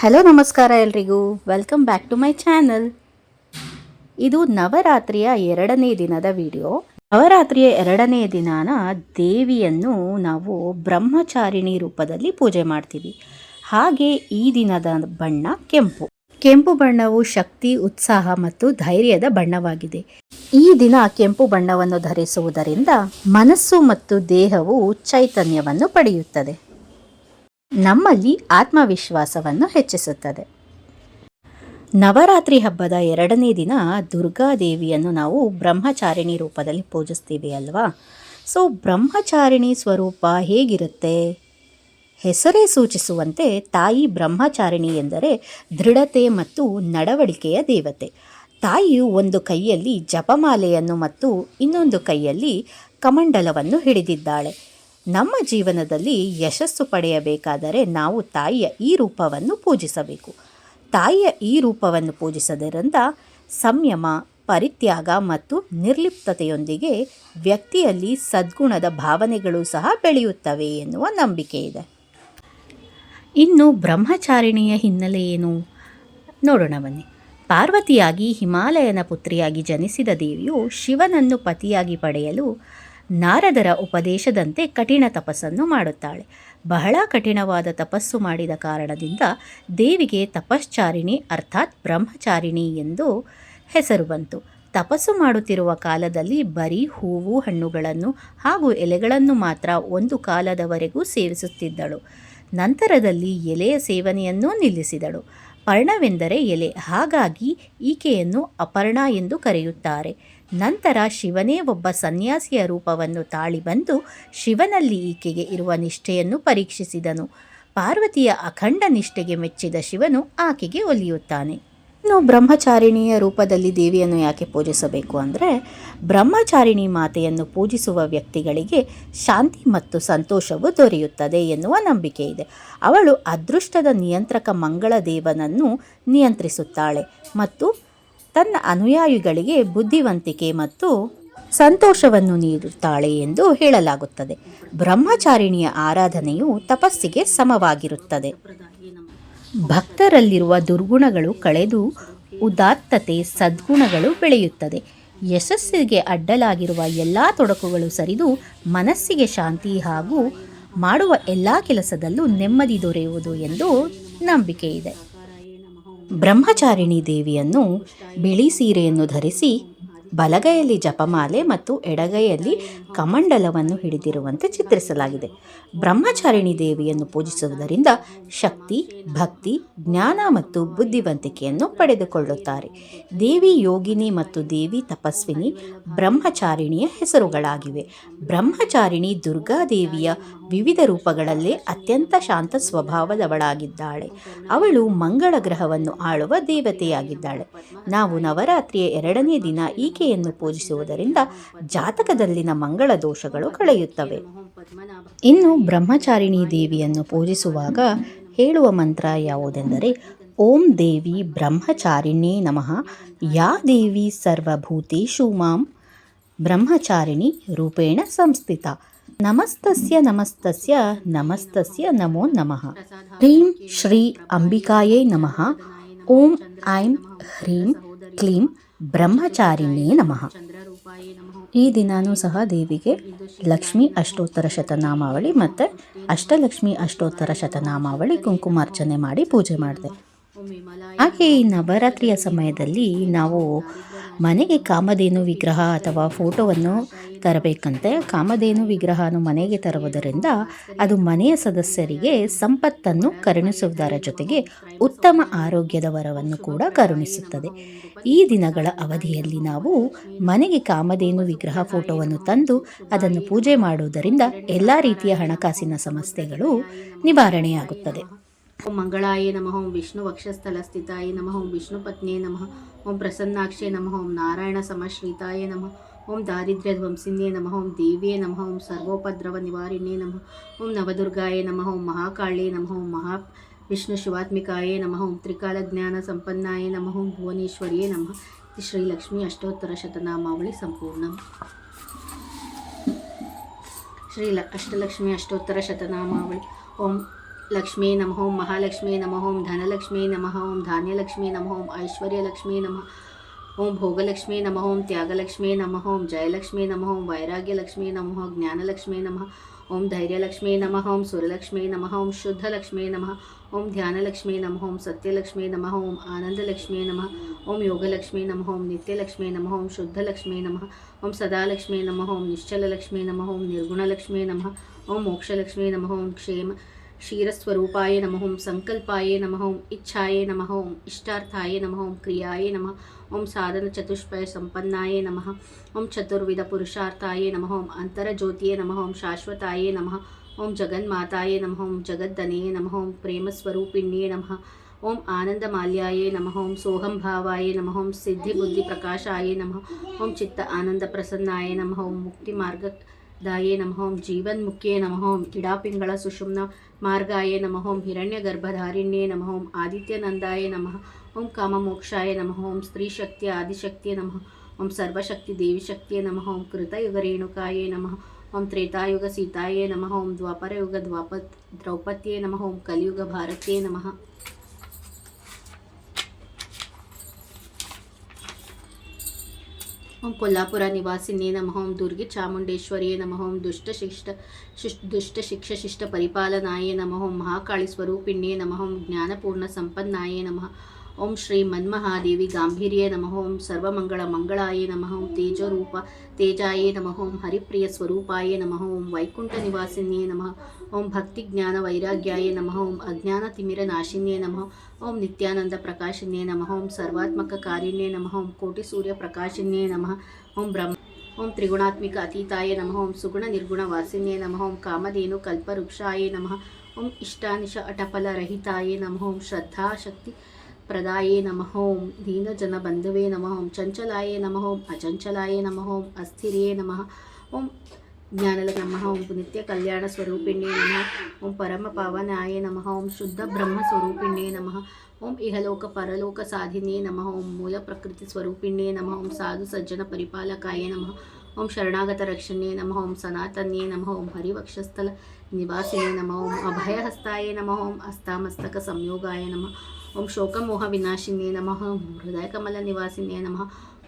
Hello, ನಮಸ್ಕಾರ ಎಲ್ರಿಗೂ. Welcome back to my channel ಇದು ನವರಾತ್ರಿಯ ಎರಡನೇ ದಿನದ ವಿಡಿಯೋ ನವರಾತ್ರಿಯ ಎರಡನೇ ದಿನಾನ ದೇವಿಯನ್ನು ನಾವು ಬ್ರಹ್ಮಚಾರಿಣಿ ರೂಪದಲ್ಲಿ ಪೂಜೆ ಮಾಡ್ತೀವಿ. ಹಾಗೆ ಈ ದಿನದ ಬಣ್ಣ ಕೆಂಪು. ಕೆಂಪು ಬಣ್ಣವು ಶಕ್ತಿ, ಉತ್ಸಾಹ ಮತ್ತು ಧೈರ್ಯದ ಬಣ್ಣವಾಗಿದೆ. ಈ ದಿನ ಕೆಂಪು ಬಣ್ಣವನ್ನು ಧರಿಸುವುದರಿಂದ ಮನಸ್ಸು ಮತ್ತು ದೇಹವು ಚೈತನ್ಯವನ್ನು ಪಡೆಯುತ್ತದೆ. ನಮ್ಮಲ್ಲಿ ಆತ್ಮವಿಶ್ವಾಸವನ್ನು ಹೆಚ್ಚಿಸುತ್ತದೆ. ನವರಾತ್ರಿ ಹಬ್ಬದ ಎರಡನೇ ದಿನ ದುರ್ಗಾದೇವಿಯನ್ನು ನಾವು ಬ್ರಹ್ಮಚಾರಿಣಿ ರೂಪದಲ್ಲಿ ಪೂಜಿಸ್ತೀವಿ ಅಲ್ವಾ? ಸೊ, ಬ್ರಹ್ಮಚಾರಿಣಿ ಸ್ವರೂಪ ಹೇಗಿರುತ್ತೆ? ಹೆಸರೇ ಸೂಚಿಸುವಂತೆ ತಾಯಿ ಬ್ರಹ್ಮಚಾರಿಣಿ ಎಂದರೆ ದೃಢತೆ ಮತ್ತು ನಡವಳಿಕೆಯ ದೇವತೆ. ತಾಯಿಯು ಒಂದು ಕೈಯಲ್ಲಿ ಜಪಮಾಲೆಯನ್ನು ಮತ್ತು ಇನ್ನೊಂದು ಕೈಯಲ್ಲಿ ಕಮಂಡಲವನ್ನು ಹಿಡಿದಿದ್ದಾಳೆ. ನಮ್ಮ ಜೀವನದಲ್ಲಿ ಯಶಸ್ಸು ಪಡೆಯಬೇಕಾದರೆ ನಾವು ತಾಯಿಯ ಈ ರೂಪವನ್ನು ಪೂಜಿಸಬೇಕು. ತಾಯಿಯ ಈ ರೂಪವನ್ನು ಪೂಜಿಸದರಿಂದ ಸಂಯಮ, ಪರಿತ್ಯಾಗ ಮತ್ತು ನಿರ್ಲಿಪ್ತತೆಯೊಂದಿಗೆ ವ್ಯಕ್ತಿಯಲ್ಲಿ ಸದ್ಗುಣದ ಭಾವನೆಗಳು ಸಹ ಬೆಳೆಯುತ್ತವೆ ಎನ್ನುವ ನಂಬಿಕೆ ಇದೆ. ಇನ್ನು ಬ್ರಹ್ಮಚಾರಿಣಿಯ ಹಿನ್ನೆಲೆ ಏನು? ನೋಡೋಣ ಬನ್ನಿ. ಪಾರ್ವತಿಯಾಗಿ ಹಿಮಾಲಯನ ಪುತ್ರಿಯಾಗಿ ಜನಿಸಿದ ದೇವಿಯು ಶಿವನನ್ನು ಪತಿಯಾಗಿ ಪಡೆಯಲು ನಾರದರ ಉಪದೇಶದಂತೆ ಕಠಿಣ ತಪಸ್ಸನ್ನು ಮಾಡುತ್ತಾಳೆ. ಬಹಳ ಕಠಿಣವಾದ ತಪಸ್ಸು ಮಾಡಿದ ಕಾರಣದಿಂದ ದೇವಿಗೆ ತಪಶ್ಚಾರಿಣಿ ಅರ್ಥಾತ್ ಬ್ರಹ್ಮಚಾರಿಣಿ ಎಂದು ಹೆಸರು ಬಂತು. ತಪಸ್ಸು ಮಾಡುತ್ತಿರುವ ಕಾಲದಲ್ಲಿ ಬರೀ ಹೂವು, ಹಣ್ಣುಗಳನ್ನು ಹಾಗೂ ಎಲೆಗಳನ್ನು ಮಾತ್ರ ಒಂದು ಕಾಲದವರೆಗೂ ಸೇವಿಸುತ್ತಿದ್ದಳು. ನಂತರದಲ್ಲಿ ಎಲೆಯ ಸೇವನೆಯನ್ನು ನಿಲ್ಲಿಸಿದಳು. ಪರ್ಣವೆಂದರೆ ಎಲೆ, ಹಾಗಾಗಿ ಈಕೆಯನ್ನು ಅಪರ್ಣ ಎಂದು ಕರೆಯುತ್ತಾರೆ. ನಂತರ ಶಿವನೇ ಒಬ್ಬ ಸನ್ಯಾಸಿಯ ರೂಪವನ್ನು ತಾಳಿ ಬಂದು ಶಿವನಲ್ಲಿ ಈಕೆಗೆ ಇರುವ ನಿಷ್ಠೆಯನ್ನು ಪರೀಕ್ಷಿಸಿದನು. ಪಾರ್ವತಿಯ ಅಖಂಡ ನಿಷ್ಠೆಗೆ ಮೆಚ್ಚಿದ ಶಿವನು ಆಕೆಗೆ ಒಲಿಯುತ್ತಾನೆ. ಇನ್ನು ಬ್ರಹ್ಮಚಾರಿಣಿಯ ರೂಪದಲ್ಲಿ ದೇವಿಯನ್ನು ಯಾಕೆ ಪೂಜಿಸಬೇಕು ಅಂದರೆ, ಬ್ರಹ್ಮಚಾರಿಣಿ ಮಾತೆಯನ್ನು ಪೂಜಿಸುವ ವ್ಯಕ್ತಿಗಳಿಗೆ ಶಾಂತಿ ಮತ್ತು ಸಂತೋಷವು ದೊರೆಯುತ್ತದೆ ಎನ್ನುವ ನಂಬಿಕೆ ಇದೆ. ಅವಳು ಅದೃಷ್ಟದ ನಿಯಂತ್ರಕ ಮಂಗಳ ದೇವನನ್ನು ನಿಯಂತ್ರಿಸುತ್ತಾಳೆ ಮತ್ತು ತನ್ನ ಅನುಯಾಯಿಗಳಿಗೆ ಬುದ್ಧಿವಂತಿಕೆ ಮತ್ತು ಸಂತೋಷವನ್ನು ನೀಡುತ್ತಾಳೆ ಎಂದು ಹೇಳಲಾಗುತ್ತದೆ. ಬ್ರಹ್ಮಚಾರಿಣಿಯ ಆರಾಧನೆಯು ತಪಸ್ಸಿಗೆ ಸಮವಾಗಿರುತ್ತದೆ. ಭಕ್ತರಲ್ಲಿರುವ ದುರ್ಗುಣಗಳು ಕಳೆದು ಉದಾತ್ತತೆ, ಸದ್ಗುಣಗಳು ಬೆಳೆಯುತ್ತದೆ. ಯಶಸ್ಸಿಗೆ ಅಡ್ಡಲಾಗಿರುವ ಎಲ್ಲ ತೊಡಕುಗಳು ಸರಿದು ಮನಸ್ಸಿಗೆ ಶಾಂತಿ ಹಾಗೂ ಮಾಡುವ ಎಲ್ಲ ಕೆಲಸದಲ್ಲೂ ನೆಮ್ಮದಿ ದೊರೆಯುವುದು ಎಂದು ನಂಬಿಕೆ ಇದೆ ಬ್ರಹ್ಮಚಾರಿಣಿ ದೇವಿಯನ್ನು ಬಿಳಿ ಸೀರೆಯನ್ನು ಧರಿಸಿ ಬಲಗೈಯಲ್ಲಿ ಜಪಮಾಲೆ ಮತ್ತು ಎಡಗೈಯಲ್ಲಿ ಕಮಂಡಲವನ್ನು ಹಿಡಿದಿರುವಂತೆ ಚಿತ್ರಿಸಲಾಗಿದೆ. ಬ್ರಹ್ಮಚಾರಿಣಿ ದೇವಿಯನ್ನು ಪೂಜಿಸುವುದರಿಂದ ಶಕ್ತಿ, ಭಕ್ತಿ, ಜ್ಞಾನ ಮತ್ತು ಬುದ್ಧಿವಂತಿಕೆಯನ್ನು ಪಡೆದುಕೊಳ್ಳುತ್ತಾರೆ. ದೇವಿ ಯೋಗಿನಿ ಮತ್ತು ದೇವಿ ತಪಸ್ವಿನಿ ಬ್ರಹ್ಮಚಾರಿಣಿಯ ಹೆಸರುಗಳಾಗಿವೆ. ಬ್ರಹ್ಮಚಾರಿಣಿ ದುರ್ಗಾದೇವಿಯ ವಿವಿಧ ರೂಪಗಳಲ್ಲೇ ಅತ್ಯಂತ ಶಾಂತ ಸ್ವಭಾವದವಳಾಗಿದ್ದಾಳೆ. ಅವಳು ಮಂಗಳ ಗ್ರಹವನ್ನು ಆಳುವ ದೇವತೆಯಾಗಿದ್ದಾಳೆ. ನಾವು ನವರಾತ್ರಿಯ ಎರಡನೇ ದಿನ ಈಕೆಯನ್ನು ಪೂಜಿಸುವುದರಿಂದ ಜಾತಕದಲ್ಲಿನ ಮಂಗಳ ದೋಷಗಳು ಕಳೆಯುತ್ತವೆ. ಇನ್ನು ಬ್ರಹ್ಮಚಾರಿಣಿ ದೇವಿಯನ್ನು ಪೂಜಿಸುವಾಗ ಹೇಳುವ ಮಂತ್ರ ಯಾವುದೆಂದರೆ, ಓಂ ದೇವಿ ಬ್ರಹ್ಮಚಾರಿಣಿ ನಮಃ, ಯಾ ದೇವಿ ಸರ್ವಭೂತೇಶು ಮಾಂ, ಬ್ರಹ್ಮಚಾರಿಣಿ ರೂಪೇಣ ಸಂಸ್ಥಿತ, ನಮಸ್ತಸ್ಯ ನಮಸ್ತಸ್ಯ ನಮಸ್ತಸ್ಯ ನಮೋ ನಮಃ. ಹ್ರೀಂ ಶ್ರೀ ಅಂಬಿಕಾಯೇ ನಮಃ, ಓಂ ಐಂ ಹ್ರೀಂ ಕ್ಲೀಂ ಬ್ರಹ್ಮಚಾರಿಣೇ ನಮಃ. ಈ ದಿನಾನೂ ಸಹ ದೇವಿಗೆ ಲಕ್ಷ್ಮಿ ಅಷ್ಟೋತ್ತರ ಶತನಾಮಾವಳಿ ಮತ್ತು ಅಷ್ಟಲಕ್ಷ್ಮಿ ಅಷ್ಟೋತ್ತರ ಶತನಾಮಾವಳಿ ಕುಂಕುಮಾರ್ಚನೆ ಮಾಡಿ ಪೂಜೆ ಮಾಡಿದೆ ಹಾಗೆ ಈ ನವರಾತ್ರಿಯ ಸಮಯದಲ್ಲಿ ನಾವು ಮನೆಗೆ ಕಾಮಧೇನು ವಿಗ್ರಹ ಅಥವಾ ಫೋಟೋವನ್ನು ತರಬೇಕಂತೆ ಕಾಮಧೇನು ವಿಗ್ರಹವನ್ನು ಮನೆಗೆ ತರುವುದರಿಂದ ಅದು ಮನೆಯ ಸದಸ್ಯರಿಗೆ ಸಂಪತ್ತನ್ನು ಕರುಣಿಸುವುದರ ಜೊತೆಗೆ ಉತ್ತಮ ಆರೋಗ್ಯದ ವರವನ್ನು ಕೂಡ ಕರುಣಿಸುತ್ತದೆ. ಈ ದಿನಗಳ ಅವಧಿಯಲ್ಲಿ ನಾವು ಮನೆಗೆ ಕಾಮಧೇನು ವಿಗ್ರಹ ಫೋಟೋವನ್ನು ತಂದು ಅದನ್ನು ಪೂಜೆ ಮಾಡುವುದರಿಂದ ಎಲ್ಲ ರೀತಿಯ ಹಣಕಾಸಿನ ಸಮಸ್ಯೆಗಳು ನಿವಾರಣೆಯಾಗುತ್ತದೆ. ओं मंगलाय नमः ओं विष्णुवक्षस्थलस्थिताय नम ओं विष्णुपत्न्ये नम ओं प्रसन्नाक्षे नमः ओं नारायणसमश्रिताय नम ओं दारिद्र्यध्वंसिन्ये नमः ओं देव्ये नमः ओं सर्वोपद्रवनिवारिणे नम ओं नवदुर्गाय नम ओं महाकाले नम ओं महा विष्णुशिवात्मिकाय नम ओं संपन्नाय नम ओं भुवनेश्वर्ये नम श्रीलक्ष्मी अष्टोत्तरशतनामावळि संपूर्ण श्रील अष्टलक्ष्मी अष्टोत्तरशतनामावळि ओम लक्ष्मी नम ओं महालक्ष्मी नम ओं धनलक्ष्मी नम ओं धान्यलक्ष्मी नम ओं ऐश्वर्यलक्ष्मी नम ओं भोगलक्ष्मी नम ओं त्यागलक्ष्मी नम ओं जयलक्ष्मी नम ओं वैराग्यलक्ष्मी नम ज्ञानलक्ष्मी नम ओं धैर्यलक्ष्मी नम ओं सुरलक्ष्मी नम ओं शुद्धलक्ष्मी नम ओं ध्यानलक्ष्मी नम ओं सत्यलक्ष्मी नम ओं आनंदलक्ष्मी नम ओं योगलक्ष्मी नम ओं नित्यलक्ष्मी नम ओं शुद्धलक्ष्मी नम ओं सदालक्ष्मी नम ओं निश्चललक्ष्मी नम ओं निर्गुणलक्ष्मी नम ओं मोक्षलक्ष्मी नम ओं क्षेम क्षीरस्वरूपाय नम ओं संकल्पाय नम ओं इच्छाए नम ओं इष्टार्थाय नम ओं क्रियाय नम ओं साधनचतुष्पय सम्पन्नाय नम ओं चतुर्विधपुरुषार्थाय नम ओं अंतरज्योति नम ओं शाश्वताय नम ओं जगन्माताय नम ओं जगद्दनये नम ओं प्रेमस्वरूपिण्ये नम ओं आनंदमाल्याय नम ओं सोहम भावाय नम ओं सिद्धि प्रकाशाय नम ओं चित्त आनंद प्रसन्नाय नम ओं मुक्ति मार्गदाय नम ओं जीवन मुख्ये नम ओं इडापिंगळ सुषुम्ना मार्गाय नमः ओं हिरण्यगर्भधारिण्ये नम ओं आदित्यनन्दाय नम ओं काममोक्षाय नम ओं स्त्रीशक्त्य आदिशक्त्ये नम ओं सर्वशक्तिदेवीशक्त्ये नमः ओं कृतयुगरेणुकाय नमः ओं त्रेतायुगसीताय नम ओं द्वापरयुग द्वाप द्रौपद्ये नम ओं कलियुग भारत नम ఓం కొల్లాపుర నివాసినే నమ ఓం దుర్గి చాముండేశ్వర్యే నమ ఓం దుష్ట శిష్ట దుష్ట శిక్ష శిష్ట పరిపాలనాయ నమ ఓం మహాకాళి స్వరూపిణ్యే నమ ఓం జ్ఞానపూర్ణ సంపన్నాయ నమ ఓం శ్రీ మన్మహాదేవి గాంభీర్యే నమ ఓం సర్వమంగళ మంగళాయ నమ ఓం తేజరూప తేజాయ నమ ఓం హరిప్రియ స్వరూపాయ నమ ఓం వైకుంఠ నివాసిన్యే నమ ओम भक्ति ज्ञान वैराग्याय नम ओम अज्ञान तिमिर नाशिन्े नम ओम नित्यानंद प्रकाशिन्े नम ओम सर्वात्मक कारिण्ये नम ओम कोटि सूर्य प्रकाशिन्े नम ओम ब्रह्म ओम त्रिगुणात्मक अतीताय नम ओम सुगुण निर्गुण वासीन्े नम ओम कामधेनु कलवृक्षाए नम ओम इष्टानिश अटफलरहिताय नम ओम श्रद्धा शक्ति प्रदाये नम ओम दीनजन बंधवे नम ओम चंचलाये नम ओम अचंचलाये नम ओम अस्थिरे नम ओम జ్ఞానల నమ ఓం నిత్య కళ్యాణ స్వరూపిణ్యే నమ ఓం పరమ పవనాయ నమ ఓం శుద్ధ బ్రహ్మ స్వరూపిణ్యే నమ ఓం ఇహలోక పరలోక సాధినే నమ ఓం మూల ప్రకృతి స్వరూపిణ్యే నమ ఓం సాధు సజ్జన పరిపాలకాయ నమ ఓం శరణాగత రక్షణే నమ ఓం సనాతన్యే నమ ఓం హరివక్షస్థల నివాసినే నమ ఓం అభయహస్తాయ నమ ఓం అస్తామస్తక సంయోగాయ నమ ఓం శోకమోహ వినాశిన్యే నమ ఓం హృదయకమల నివాసిన్యే నమ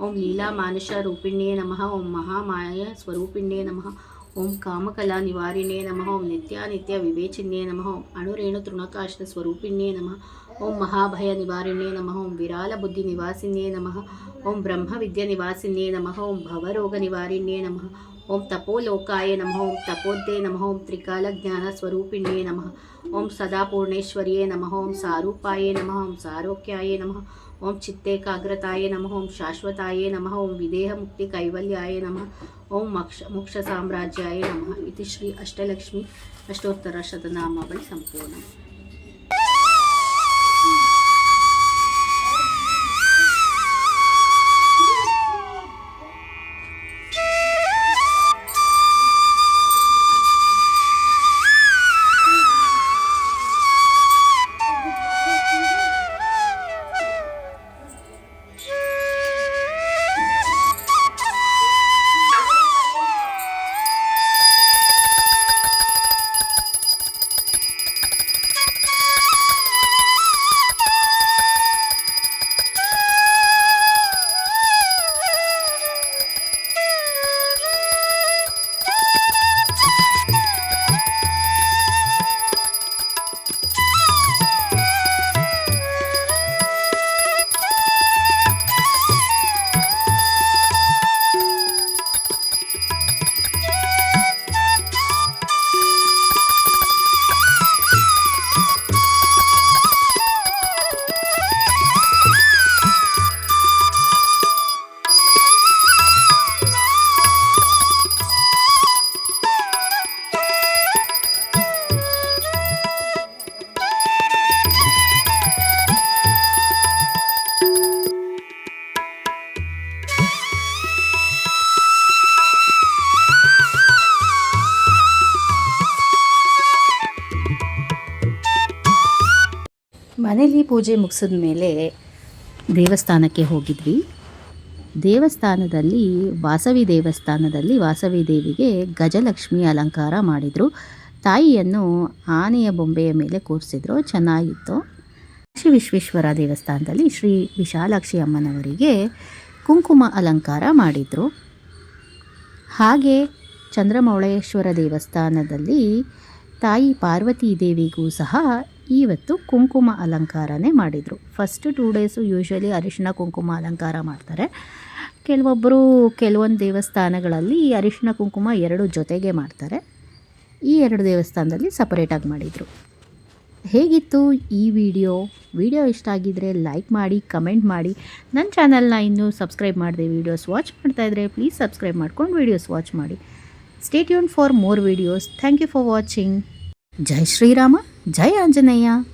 ఓం లీలా మానుష రూపిణ్యే నమ ఓం మహామాయ స్వరూపిణ్యే నమ ఓం కామకళా నివారిణే నమ ఓం నిత్యానిత్య వివేచిన్యే నమ ఓం అణురేణు తృణకాష్ణ స్వరూపిణ్యే నమ ఓం మహాభయ నివారిణే నమ ఓం విరాల బుద్ధి నివాసిన్యే నమ ఓం బ్రహ్మ విద్య నివాసిన్యే నమ ఓం భవరోగ నివారిణ్యే నమ ఓం తపోలోకాయ నమ ఓం తపోద్దే నమ ఓం త్రికాల జ్ఞాన స్వరూపిణ్యే నమ ఓం సదా పూర్ణేశ్వర్యే నమ ఓం సారూపాయ నమ ఓం సారోక్యాయ నమ ओम चित्तेकाग्रताये नम, ओम शाश्वताये नम, ओम विदेह मुक्ति कैवल्याय नम, ओम मक्ष, मोक्ष साम्राज्याय नम इति श्री अष्टलक्ष्मी अष्टोत्तर शतनामावली संपूर्ण। ಮನೇಲಿ ಪೂಜೆ ಮುಗಿಸಿದ ಮೇಲೆ ದೇವಸ್ಥಾನಕ್ಕೆ ಹೋಗಿದ್ವಿ. ದೇವಸ್ಥಾನದಲ್ಲಿ, ವಾಸವಿ ದೇವಸ್ಥಾನದಲ್ಲಿ ವಾಸವಿ ದೇವಿಗೆ ಗಜಲಕ್ಷ್ಮಿ ಅಲಂಕಾರ ಮಾಡಿದರು. ತಾಯಿಯನ್ನು ಆನೆಯ ಬೊಂಬೆಯ ಮೇಲೆ ಕೂರಿಸಿದ್ರು. ಚೆನ್ನಾಗಿತ್ತು. ಶ್ರೀ ವಿಶ್ವೇಶ್ವರ ದೇವಸ್ಥಾನದಲ್ಲಿ ಶ್ರೀ ವಿಶಾಲಾಕ್ಷಿ ಅಮ್ಮನವರಿಗೆ ಕುಂಕುಮ ಅಲಂಕಾರ ಮಾಡಿದರು. ಹಾಗೆ ಚಂದ್ರಮೌಳೇಶ್ವರ ದೇವಸ್ಥಾನದಲ್ಲಿ ತಾಯಿ ಪಾರ್ವತಿ ದೇವಿಗೂ ಸಹ ಇವತ್ತು ಕುಂಕುಮ ಅಲಂಕಾರನೇ ಮಾಡಿದರು. ಫಸ್ಟ್ ಟೂ ಡೇಸು ಯೂಶ್ವಲಿ ಅರಿಶಿನ ಕುಂಕುಮ ಅಲಂಕಾರ ಮಾಡ್ತಾರೆ. ಕೆಲವೊಬ್ಬರು ಕೆಲವೊಂದು ದೇವಸ್ಥಾನಗಳಲ್ಲಿ ಈ ಅರಿಶಿನ ಕುಂಕುಮ ಎರಡು ಜೊತೆಗೆ ಮಾಡ್ತಾರೆ. ಈ ಎರಡು ದೇವಸ್ಥಾನದಲ್ಲಿ ಸಪರೇಟಾಗಿ ಮಾಡಿದರು. ಹೇಗಿತ್ತು ಈ ವಿಡಿಯೋ? ವಿಡಿಯೋ ಇಷ್ಟ ಆಗಿದ್ದರೆ ಲೈಕ್ ಮಾಡಿ ಕಮೆಂಟ್ ಮಾಡಿ. ನನ್ನ ಚಾನಲ್ನ ಇನ್ನೂ ಸಬ್ಸ್ಕ್ರೈಬ್ ಮಾಡಿದೆ ವೀಡಿಯೋಸ್ ವಾಚ್ ಮಾಡ್ತಾ ಇದ್ದರೆ ಪ್ಲೀಸ್ ಸಬ್ಸ್ಕ್ರೈಬ್ ಮಾಡ್ಕೊಂಡು ವೀಡಿಯೋಸ್ ವಾಚ್ ಮಾಡಿ. Stay tuned for more videos thank you for watching जय श्री राम जय आंजनेया।